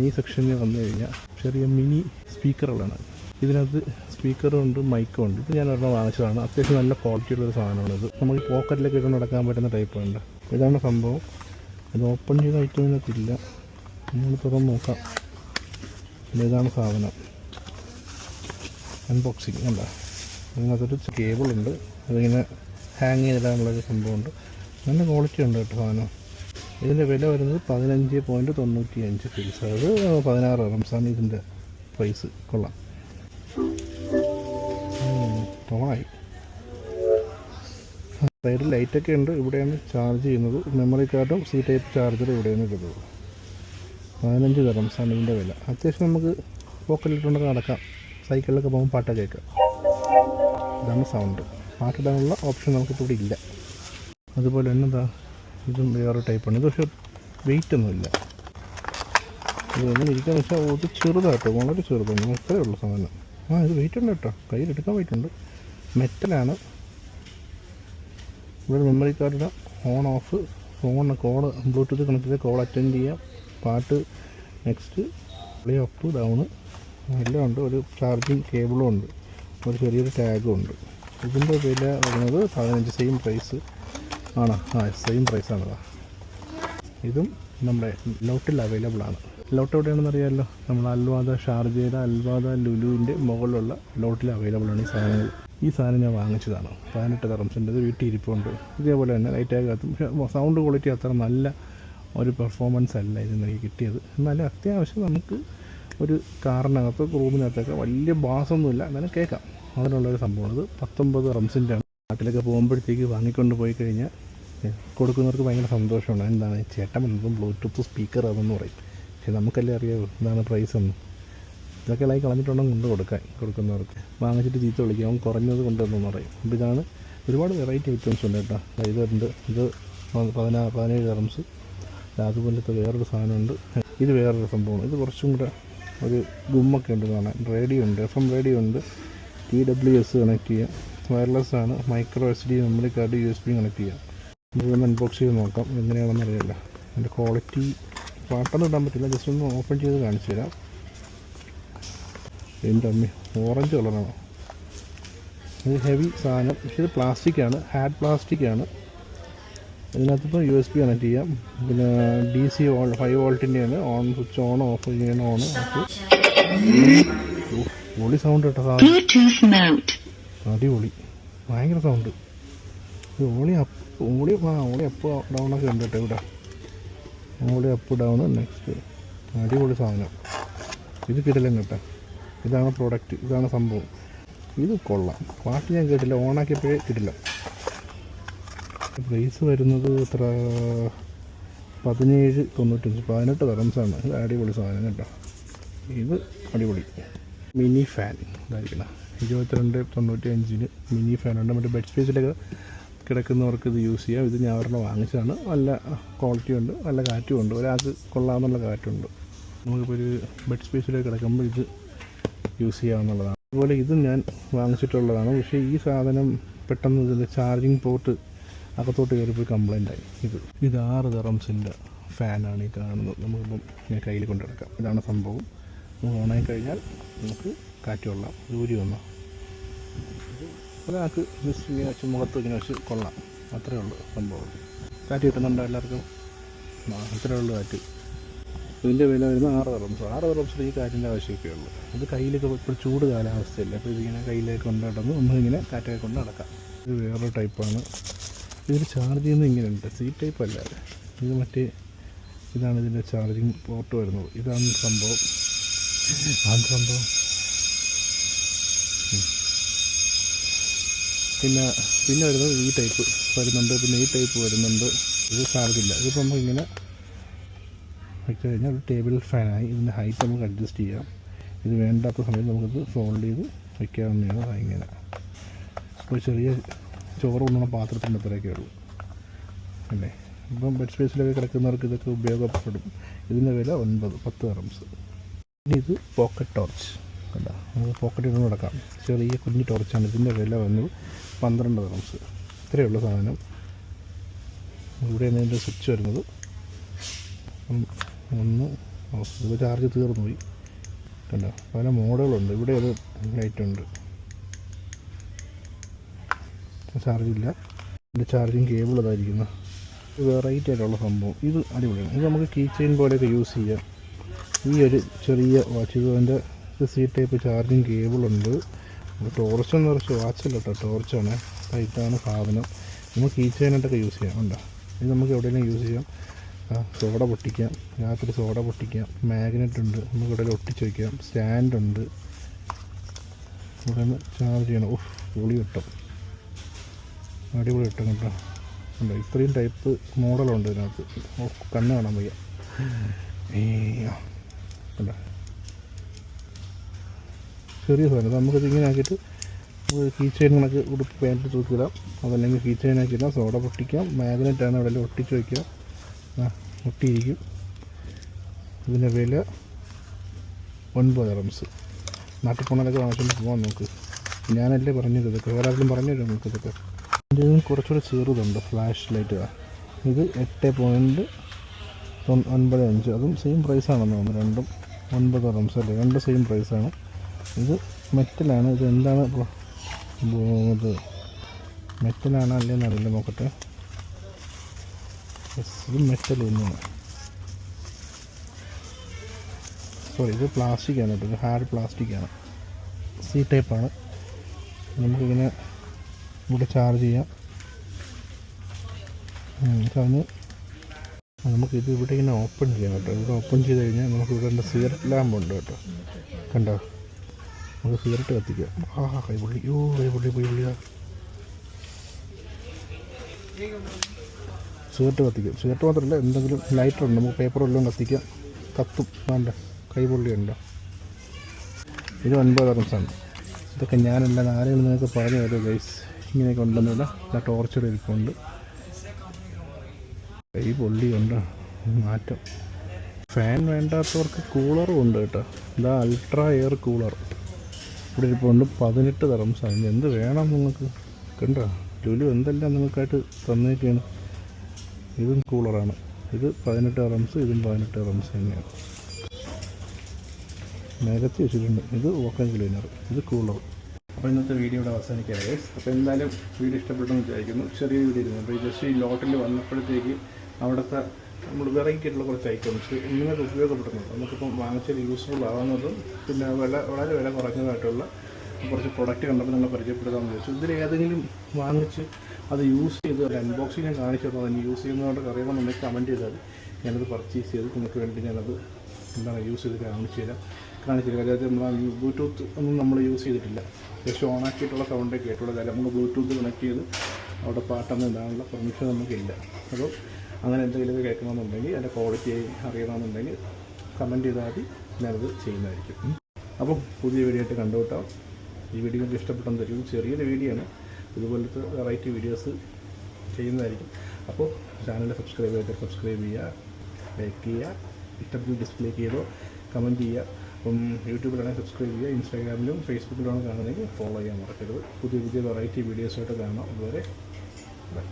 ഈ സെക്ഷനിൽ വന്നു കഴിഞ്ഞാൽ ചെറിയ മിനി സ്പീക്കറുകളാണ്. ഇതിനകത്ത് സ്പീക്കറും ഉണ്ട് മൈക്കും ഉണ്ട് ഇത് ഞാൻ ഒരെണ്ണം വാങ്ങിച്ചതാണ്. അത്യാവശ്യം നല്ല ക്വാളിറ്റിയുള്ള സാധനമാണ് ഇത്. നമുക്ക് പോക്കറ്റിലേക്ക് ഇട്ട് നടക്കാൻ പറ്റുന്ന ടൈപ്പ് ഉണ്ട് ഇതാണ് സംഭവം. ഇത് ഓപ്പൺ ചെയ്ത ഐറ്റം ഇതിനകത്തില്ല നമ്മൾ തുറന്ന് നോക്കാം. ഇതാണ് സാധനം. അൺബോക്സിങ് അല്ല അതിനകത്തൊരു കേബിളുണ്ട് അതിങ്ങനെ ഹാങ് ചെയ്തിടാനുള്ളൊരു സംഭവമുണ്ട്. നല്ല ക്വാളിറ്റി ഉണ്ട് കേട്ടോ സാധനം. ഇതിന്റെ വില വരുന്നത് പതിനഞ്ച് പോയിന്റ് തൊണ്ണൂറ്റി അഞ്ച് ഫീൽസ് അത് പതിനാറ് റംസാണ് ഇതിന്റെ പ്രൈസ് കൊള്ളാം. തോണായി സൈഡിൽ ലൈറ്റൊക്കെ ഉണ്ട്. ഇവിടെയാണ് ചാർജ് ചെയ്യുന്നത്. മെമ്മറി കാർഡും സി ടൈപ്പ് ചാർജറും ഇവിടെയാണ് ഇടുന്നത്. പതിനഞ്ച് റംസാണ് ഇതിന്റെ വില. അത്യാവശ്യം നമുക്ക് പോക്കറ്റിലിട്ടുകൊണ്ട് നടക്കാം. സൈക്കിളിലൊക്കെ പോകുമ്പോൾ പാട്ടൊക്കെ കേൾക്കാം. ഇതാണ് സൗണ്ട് പാട്ടിടാനുള്ള ഓപ്ഷൻ നമുക്കിപ്പോൾ ഇവിടെ ഇല്ല. അതുപോലെ തന്നെ എന്താ ഇതും വേറെ ടൈപ്പാണ് ഇത് പക്ഷേ വെയിറ്റ് ഒന്നുമില്ല. ഇത് എങ്ങനെ ഇരിക്കാന്ന് വെച്ചാൽ ഇത് ചെറുതാട്ടോ. വളരെ ചെറുതാണ്. ഇത്രയേ ഉള്ളൂ സാധനം. ആ ഇത് വെയിറ്റ് ഉണ്ട് കേട്ടോ. കയ്യിലെടുക്കാൻ വെയിറ്റ് മെറ്റലാണ് ഇവിടെ മെമ്മറി കാർഡിന് on off phone call bluetooth connect ചെയ്ത് കോൾ അറ്റൻഡ് ചെയ്യാം. പാട്ട് നെക്സ്റ്റ് പ്ലേ അപ്പ് ഡൗണ് എല്ലാം ഉണ്ട്. ഒരു ചാർജിങ് കേബിളും ഉണ്ട്. ഒരു ചെറിയൊരു ടാഗും ഉണ്ട്. ഇതിന്റെ വില വരുന്നത് പതിനഞ്ച് സെയിം പ്രൈസ് ആണോ. ആ സെയിം പ്രൈസ് അതാ. ഇതും നമ്മുടെ ലോട്ടിൽ അവൈലബിൾ ആണ്. ലോട്ട് എവിടെയാണെന്ന് അറിയാമല്ലോ നമ്മൾ അൽവാദ ഷാർജയുടെ അൽവാദ ലുലുവിന്റെ മുകളിലുള്ള ലോട്ടിൽ അവൈലബിൾ ആണ് ഈ സാധനങ്ങൾ. ഈ സാധനം ഞാൻ വാങ്ങിച്ചതാണ്. പതിനെട്ട് തറംസിന്റെ വീട്ടിൽ ഇരിപ്പുണ്ട്. ഇതേപോലെ തന്നെ ലൈറ്റാകത്തും പക്ഷെ സൗണ്ട് ക്വാളിറ്റി അത്ര നല്ല ഒരു പെർഫോമൻസ് അല്ല ഇതിന് എനിക്ക് കിട്ടിയത്. എന്നാലും അത്യാവശ്യം നമുക്ക് ഒരു കാറിനകത്ത് റൂമിനകത്തൊക്കെ വലിയ ബാസൊന്നുമില്ല. എന്നാലും കേൾക്കാം. അതിനുള്ളൊരു സംഭവമാണ്. ഇത് പത്തൊമ്പത് റംസിന്റെ നാട്ടിലൊക്കെ പോകുമ്പോഴത്തേക്ക് വാങ്ങിക്കൊണ്ട് പോയി കഴിഞ്ഞാൽ കൊടുക്കുന്നവർക്ക് ഭയങ്കര സന്തോഷമാണ്. എന്താണ് ചേട്ടൻ വന്നതും ബ്ലൂടൂത്ത് സ്പീക്കർ അതെന്ന് പറയും. പക്ഷെ നമുക്കല്ലേ അറിയാവൂ എന്താണ് പ്രൈസ് എന്ന്. ഇതൊക്കെ ഇളകി കളഞ്ഞിട്ടുണ്ടെങ്കിൽ കൊണ്ട് കൊടുക്കാൻ കൊടുക്കുന്നവർക്ക്? വാങ്ങിച്ചിട്ട് ചീത്ത വിളിക്കും. അവൻ കുറഞ്ഞത് കൊണ്ടുവന്നെന്ന് പറയും. അപ്പോൾ ഇതാണ് ഒരുപാട് വെറൈറ്റി ഐറ്റംസ് ഉണ്ട് കേട്ടോ. ദാ ഉണ്ട് ഇത് പതിനാ പതിനേഴ് റംസ് അതുപോലത്തെ വേറൊരു സാധനമുണ്ട്. ഇത് വേറൊരു സംഭവമാണ്. ഇത് കുറച്ചും കൂടെ ഒരു ഗുമ്മൊക്കെ ഉണ്ട് കാണാൻ റേഡിയോ ഉണ്ട് എഫ് എം റേഡിയോ ഉണ്ട്. ടി ഡബ്ല്യു എസ് കണക്ട് ചെയ്യാം. വയർലെസ് ആണ്. Micro S D memory card U S B connect ചെയ്യാം. നമുക്കൊന്ന് അൺബോക്സ് ചെയ്ത് നോക്കാം. എങ്ങനെയാണെന്ന് അറിയില്ല അതിന്റെ ക്വാളിറ്റി പാട്ടൊന്നും ഇടാൻ പറ്റില്ല. ജസ്റ്റ് ഒന്ന് ഓപ്പൺ ചെയ്ത് കാണിച്ചു തരാം. എന്റെ അമ്മ ഓറഞ്ച് കളറാണ് ഇത് ഹെവി സാധനം. പക്ഷേ ഇത് പ്ലാസ്റ്റിക് പ്ലാസ്റ്റിക്കാണ് ഹാഡ് പ്ലാസ്റ്റിക്കാണ് ഇതിനകത്തിപ്പോൾ യു എസ് ബി കണക്ട് ചെയ്യാം. പിന്നെ ഡി സി വോൾ ഫൈവ് വോൾട്ടിന്റെയാണ് ഓൺ സ്വിച്ച് ഓൺ ഓഫ് ചെയ്യണം ഓൺ ഓഫ് പൊളി സൗണ്ട് കേട്ടോ സാധനം. അടിപൊളി. ഭയങ്കര സൗണ്ട് ഓളി അപ്പ് ഓളി ആ ഓളി അപ്പ് ഡൗൺ ഒക്കെ ഉണ്ട് കേട്ടോ ഇവിടെ. ഓളി അപ്പ് ഡൗൺ നെക്സ്റ്റ് അടിപൊളി സാധനം. ഇത് കിട്ടില്ലെന്ന് കേട്ടോ. ഇതാണ് പ്രോഡക്റ്റ് ഇതാണ് സംഭവം. ഇത് കൊള്ളാം. പാട്ട് ഞാൻ കേട്ടില്ല ഓണാക്കിയപ്പോഴേ കിട്ടില്ല പ്രൈസ് വരുന്നത് എത്ര? പതിനേഴ് തൊണ്ണൂറ്റഞ്ച് പതിനെട്ട് തറംസാണ് ഇത് അടിപൊളി സാധനം കേട്ടോ. ഇത് അടിപൊളി. മിനി ഫാൻ ഇതായിരിക്കണം. ഇരുപത്തിരണ്ട് തൊണ്ണൂറ്റി അഞ്ചിന് മിനി ഫാനുണ്ട് മറ്റേ ബെഡ് സ്പേസിലൊക്കെ കിടക്കുന്നവർക്ക് ഇത് യൂസ് ചെയ്യാം. ഇത് ഞാൻ ഒരെണ്ണം വാങ്ങിച്ചതാണ്. നല്ല ക്വാളിറ്റി ഉണ്ട് നല്ല കാറ്റും ഉണ്ട്. ഒരാൾക്ക് കൊള്ളാമെന്നുള്ള കാറ്റുണ്ട് നമുക്കിപ്പോൾ ഒരു ബെഡ് സ്പേസിലൊക്കെ കിടക്കുമ്പോൾ ഇത് യൂസ് ചെയ്യാവുന്നതാണ് അതുപോലെ ഇതും ഞാൻ വാങ്ങിച്ചിട്ടുള്ളതാണ്. പക്ഷേ ഈ സാധനം പെട്ടെന്ന് ഇതിന്റെ ചാർജിങ് പോർട്ട് അകത്തോട്ട് കയറിപ്പോയി ആയി. ഇത് ഇത് ആറ് തെറംസിന്റെ ഫാനാണ് ഈ കാണുന്നത്. നമുക്കിപ്പം ഞാൻ കയ്യിൽ കൊണ്ടെടുക്കാം ഇതാണ് സംഭവം. ഓണായി കഴിഞ്ഞാൽ നമുക്ക് കാറ്റ് കൊള്ളാം. ദൂരി വന്നോ? ഒരാൾക്ക് ജസ്റ്റ് ഇങ്ങനെ വെച്ച് മുഖത്ത് ഇങ്ങനെ വെച്ച് കൊള്ളാം. അത്രേ ഉള്ളൂ സംഭവം. കാറ്റ് കിട്ടുന്നുണ്ടോ എല്ലാവർക്കും? അത്രേ ഉള്ളൂ കാറ്റ്. ഇതിന്റെ വില വരുന്ന ആറ് റംസ് ആറ് റംസിൽ ഈ കാറ്റിന്റെ ആവശ്യമൊക്കെ ഉള്ളൂ. അത് കയ്യിലൊക്കെ ഇപ്പോൾ ചൂട് കാലാവസ്ഥയല്ലേ. അപ്പോൾ ഇതിങ്ങനെ കയ്യിലേക്ക് കൊണ്ട് നമ്മളിങ്ങനെ കാറ്റൊക്കെ കൊണ്ട് നടക്കാം. ഇത് വേറൊരു ടൈപ്പാണ് ഇതിൽ ചാർജ് ചെയ്യുന്നത് ഇങ്ങനെയുണ്ട്. സി ടൈപ്പ് അല്ലാതെ ഇത് മറ്റേ ഇതാണ് ഇതിന്റെ ചാർജിങ് പോർട്ട് വരുന്നത്. ഇതാണ് സംഭവം. ആ സംഭവം. പിന്നെ പിന്നെ വരുന്നത് ഈ ടൈപ്പ് വരുന്നുണ്ട് പിന്നെ ഈ ടൈപ്പ് വരുന്നുണ്ട്. ഇത് ചാർജില്ല ഇതിപ്പോൾ നമുക്ക് ഇങ്ങനെ വെച്ച് കഴിഞ്ഞാൽ ഒരു ടേബിൾ ഫാനായി ഇതിന്റെ ഹൈറ്റ് നമുക്ക് അഡ്ജസ്റ്റ് ചെയ്യാം. ഇത് വേണ്ടാത്ത സമയത്ത് നമുക്കിത് ഫോൾഡ് ചെയ്ത് വയ്ക്കാവുന്നതാണ് ഇങ്ങനെ. ഇപ്പോൾ ചെറിയ ചോറ് കൊണ്ടുള്ള പാത്രത്തിന്റെ അത്രയൊക്കെ ഉള്ളൂ. അല്ലേ? ഇപ്പം ബെഡ് സ്പേസിലൊക്കെ കിടക്കുന്നവർക്ക് ഇതൊക്കെ ഉപയോഗപ്പെടും. ഇതിന്റെ വില ഒൻപത് പത്ത് റംസ് ഇനി ഇത് പോക്കറ്റ് ടോർച്ച് കണ്ടോ? നമുക്ക് പോക്കറ്റിൽ നിന്ന് നടക്കാം. ചെറിയ കുഞ്ഞു ടോർച്ചാണ് ഇതിന്റെ വില വന്നത് പന്ത്രണ്ട് റംസ് ഇത്രയേ ഉള്ളൂ സാധനം. ഇവിടെയാണ് ഇതിന്റെ സ്വിച്ച് വരുന്നത്. ഒന്ന് ഇപ്പോൾ ചാർജ് തീർന്നു പോയി കണ്ടോ? പല മോഡലുണ്ട് ഇവിടെ ഒരു ലൈറ്റ് ഉണ്ട്. ചാർജ് ഇല്ല. ഇതിന്റെ ചാർജിങ് കേബിൾ അതായിരിക്കുന്നു ഇത് വെറൈറ്റി ആയിട്ടുള്ള സംഭവം. ഇത് അടിപൊളിയാണ്. ഇത് നമുക്ക് കീ ചെയിൻ പോലെയൊക്കെ യൂസ് ചെയ്യാം. ഈ ഒരു ചെറിയ വാച്ച് ഇത് അതിന്റെ സി ടൈപ്പ് ചാർജിങ് കേബിളുണ്ട് ടോർച്ച് എന്ന് കുറച്ച് വാച്ചല്ല കേട്ടോ ടോർച്ചാണ് ടൈറ്റാണ് സാധനം. നമുക്ക് ഈ ചെയിനായിട്ടൊക്കെ യൂസ് ചെയ്യാം. ഉണ്ടോ ഇത് നമുക്ക് എവിടെയെങ്കിലും യൂസ് ചെയ്യാം. സോഡ പൊട്ടിക്കാം. രാത്രി സോഡ പൊട്ടിക്കാം. മാഗ്നറ്റ് ഉണ്ട്. നമുക്ക് എവിടെയെങ്കിലും ഒട്ടിച്ച് വയ്ക്കാം സ്റ്റാൻഡ് ഉണ്ട്. ഇവിടെ നിന്ന് ചാർജ് ചെയ്യണം. ഓഹ് പൊളി കിട്ടും. അടിപൊളി കിട്ടും കേട്ടോ. ഉണ്ടോ ഇത്രയും ടൈപ്പ് മോഡലുണ്ട് ഇതിനകത്ത്. കണ്ണ് കാണാൻ വയ്യ. ഏ കണ്ടോ? ചെറിയ സാധനം. നമുക്കിത് ഇങ്ങനെ ആക്കിയിട്ട് കീ ചെയിൻ കണക്ക് ഉടുപ്പ് പാന്റ് തൂക്കിടാം അതല്ലെങ്കിൽ കീ ചെയിൻ ആക്കിയിടാം സോഡ പൊട്ടിക്കാം. മാഗ്നറ്റാണ് അവിടെ ഒട്ടിച്ച് വയ്ക്കാം ഒട്ടിയിരിക്കും. ഇതിന്റെ വില ഒൻപത് റംസ് നാട്ടിൽ പോണതൊക്കെ വാങ്ങിച്ചുകൊണ്ട് പോകാൻ നോക്ക് ഞാനല്ലേ പറഞ്ഞത് ഇതൊക്കെ. വേറെ ആരും പറഞ്ഞു തരും നമുക്ക് ഇതൊക്കെ? ഇതിന് കുറച്ചുകൂടി ചെറുതുണ്ട്. ഫ്ലാഷ് ലൈറ്റ് ഇത് എട്ട് പോയിന്റ് ഒൻപത് അഞ്ച് അതും സെയിം പ്രൈസാണെന്ന് തോന്നുന്നു. രണ്ടും ഒൻപത് റംസ് അല്ലേ? രണ്ടും സെയിം പ്രൈസാണ് ഇത് മെറ്റലാണ്. ഇത് എന്താണ് ഇത് മെറ്റലാണ് അല്ലേന്ന് അറിയില്ല നോക്കട്ടെ. ഇത് മെറ്റൽ തന്നെയാണ് സോറി ഇത് പ്ലാസ്റ്റിക് ആണ് കേട്ടോ. ഇത് ഹാർഡ് പ്ലാസ്റ്റിക് ആണ്. സി ടൈപ്പാണ് നമുക്കിങ്ങനെ ഇവിടെ ചാർജ് ചെയ്യാം. അതിന് നമുക്ക് ഇത് ഇവിടെ ഇങ്ങനെ ഓപ്പൺ ചെയ്യാം കേട്ടോ. ഇവിടെ ഓപ്പൺ ചെയ്ത് കഴിഞ്ഞാൽ നമുക്ക് ഇവിടെ സിഗരറ്റ് ലാമ്പ് ഉണ്ട് കേട്ടോ. കണ്ടോ? നമുക്ക് സിഗരറ്റ് കത്തിക്കാം ആ കൈപുള്ളി. യോ കൈപുള്ളി കൈപുള്ളിയാ സിഗരറ്റ് കത്തിക്കാം. സിഗരറ്റ് മാത്രമല്ല എന്തെങ്കിലും ലൈറ്റർ ഉണ്ട്. നമുക്ക് പേപ്പർ വല്ലതും കത്തിക്കാം. കത്തും. വേണ്ട. കൈപുള്ളിയുണ്ട്. ഇത് ഒൻപത് റംസാണ് ഇതൊക്കെ ഞാനല്ല ആരെങ്കിലും നിങ്ങൾക്ക് പറഞ്ഞു തരും ഗൈസ് ഇങ്ങനെയൊക്കെ ഉണ്ടെന്നില്ല ടോർച്ചർ ഇരിപ്പുണ്ട്. കൈ പൊള്ളിയുണ്ട് മാറ്റം. ഫാൻ വേണ്ടാത്തവർക്ക് കൂളറും ഉണ്ട് കേട്ടോ. ഇതാ അൾട്രാ എയർ കൂളർ ഇവിടെ ഇരിപ്പുണ്ട്. പതിനെട്ട് തറംസാണ് ഇനി എന്ത് വേണം നിങ്ങൾക്ക്? കണ്ടോ? ലുലു എന്തെല്ലാം നിങ്ങൾക്കായിട്ട് തന്നേക്കാണ്? ഇതും കൂളറാണ് ഇത് പതിനെട്ട് റംസ് ഇതും പതിനെട്ട് റംസ് തന്നെയാണ്. നിരത്തി വെച്ചിട്ടുണ്ട്. ഇത് വോക്കൻ ക്ലീനർ ഇത് കൂളർ അപ്പോൾ ഇന്നത്തെ വീഡിയോ ഇവിടെ guys. അപ്പോൾ എന്തായാലും വീഡിയോ ഇഷ്ടപ്പെട്ടെന്ന് വിചാരിക്കുന്നു. ചെറിയ വീഡിയോ ഇരുന്നു അപ്പോൾ ജസ്റ്റ് ഈ ലോട്ടിൽ വന്നപ്പോഴത്തേക്ക് അവിടുത്തെ നമ്മൾ വെറൈറ്റി ആയിട്ടുള്ള കുറച്ച് ഐറ്റംസ് നിങ്ങൾക്ക് ഉപയോഗപ്പെടുന്നുണ്ട് നമുക്കിപ്പം വാങ്ങിച്ചാൽ യൂസ്ഫുൾ ആവുന്നതും പിന്നെ വില വളരെ വില കുറഞ്ഞതായിട്ടുള്ള കുറച്ച് പ്രൊഡക്റ്റ് കണ്ടപ്പോൾ നിങ്ങളെ പരിചയപ്പെടുത്താമെന്ന് ചോദിച്ചു ഇതിൽ ഏതെങ്കിലും വാങ്ങിച്ച് അത് യൂസ് ചെയ്ത് ഒരു അൺബോക്സിങ് ഞാൻ കാണിച്ചു തന്നു? അതിന് യൂസ് ചെയ്യുന്നതുകൊണ്ട് അറിയണമെന്നുണ്ടെങ്കിൽ കമന്റ് ചെയ്താൽ ഞാനത് പർച്ചേസ് ചെയ്ത് നിങ്ങൾക്ക് വേണ്ടി ഞാനത് എന്താണ് യൂസ് ചെയ്ത് കാണിച്ചു തരാം. കാണിച്ചു തരാം. അതായത് നമ്മൾ ബ്ലൂടൂത്ത് ഒന്നും നമ്മൾ യൂസ് ചെയ്തിട്ടില്ല. ജസ്റ്റ് ഓൺ ആക്കിയിട്ടുള്ള സൗണ്ടേ കാര്യം നമ്മൾ ബ്ലൂടൂത്ത് കണക്ട് ചെയ്ത് അവിടെ പാട്ടൊന്നും ഇടാനുള്ള പെർമിഷൻ നമുക്കില്ല അപ്പോൾ അങ്ങനെ എന്തെങ്കിലും കേൾക്കണമെന്നുണ്ടെങ്കിൽ അതിന്റെ ക്വാളിറ്റി അറിയണമെന്നുണ്ടെങ്കിൽ കമന്റ് ചെയ്താൽ മതി. ഞാനത് ചെയ്യുന്നതായിരിക്കും. അപ്പം പുതിയ വീഡിയോ ആയിട്ട് കണ്ടുകൂട്ടാം ഈ വീഡിയോ നിങ്ങൾക്ക് ഇഷ്ടപ്പെട്ടെന്ന് ചെറിയൊരു വീഡിയോ ആണ്. ഇതുപോലത്തെ വെറൈറ്റി വീഡിയോസ് ചെയ്യുന്നതായിരിക്കും. അപ്പോൾ ചാനൽ സബ്സ്ക്രൈബ് ചെയ്തിട്ട് സബ്സ്ക്രൈബ് ചെയ്യുക ലൈക്ക് ചെയ്യുക ഇഷ്ടപ്പെട്ട് ഡിസ്പ്ലേ ചെയ്തോ കമന്റ് ചെയ്യുക. അപ്പം യൂട്യൂബിലാണെങ്കിൽ സബ്സ്ക്രൈബ് ചെയ്യുക ഇൻസ്റ്റാഗ്രാമിലും ഫേസ്ബുക്കിലാണ് കാണുന്നതെങ്കിൽ ഫോളോ ചെയ്യാൻ മറക്കരുത്. പുതിയ പുതിയ വെറൈറ്റി വീഡിയോസായിട്ട് കാണാം. അതുവരെ ബൈ